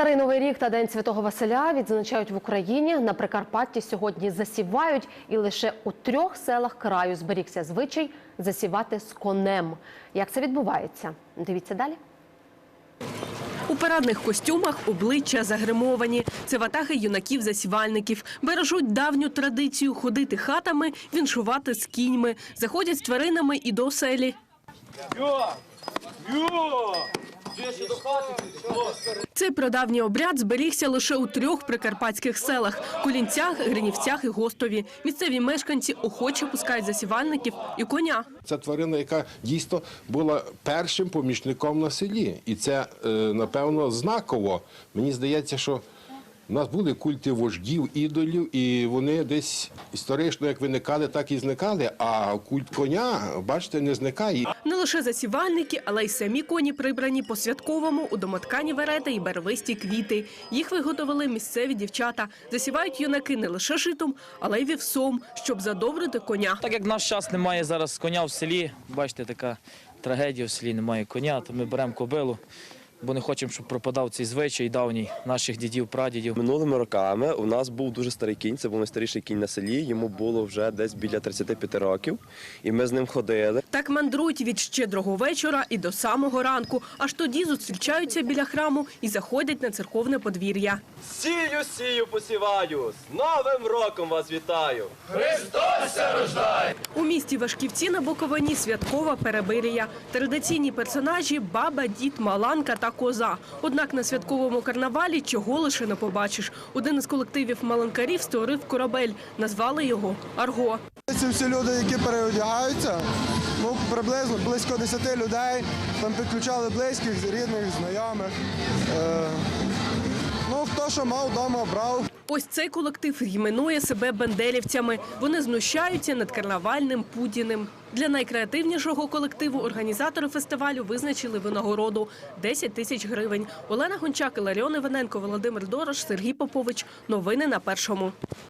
Старий новий рік та День Святого Василя відзначають в Україні. На Прикарпатті сьогодні засівають, і лише у трьох селах краю зберігся звичай засівати з конем. Як це відбувається? Дивіться далі. У парадних костюмах обличчя загримовані. Це ватаги юнаків-засівальників. Бережуть давню традицію ходити хатами, віншувати з кіньми. Заходять з тваринами і до селі. Цей прадавній обряд зберігся лише у трьох прикарпатських селах – Кулінцях, Гринівцях і Гостові. Місцеві мешканці охоче пускають засівальників і коня. Це тварина, яка дійсно була першим помічником на селі. І це, е, напевно, знаково. Мені здається, що у нас були культи вождів, ідолів, і вони десь історично як виникали, так і зникали. А культ коня, бачите, не зникає. Не лише засівальники, але й самі коні прибрані по-святковому у домоткані верети і барвисті квіти. Їх виготовили місцеві дівчата. Засівають юнаки не лише житом, але й вівсом, щоб задобрити коня. Так як в наш час немає зараз коня в селі, бачите, така трагедія в селі, немає коня, то ми беремо кобилу, бо не хочемо, щоб пропадав цей звичай давній наших дідів, прадідів. Минулими роками у нас був дуже старий кінь, це був найстаріший кінь на селі. Йому було вже десь біля 35 років, і ми з ним ходили. Так мандрують від щедрого вечора і до самого ранку. Аж тоді зустрічаються біля храму і заходять на церковне подвір'я. Сію, сію, посіваю, з Новим роком вас вітаю! У місті Вашківці на Буковині святкова перебирія. Традиційні персонажі – баба, дід, маланка та коза. Однак на святковому карнавалі чого лише не побачиш. Один із колективів маланкарів створив корабель. Назвали його «Арго». Ці всі люди, які переодягаються, ну приблизно близько 10 людей. Там підключали близьких, рідних, знайомих. Е, ну, хто що мав вдома, брав. Ось цей колектив іменує себе бенделівцями. Вони знущаються над карнавальним Путіним. Для найкреативнішого колективу організатори фестивалю визначили винагороду – 10 тисяч гривень. Олена Гончак, Іларіон Іваненко, Володимир Дорош, Сергій Попович. Новини на Першому.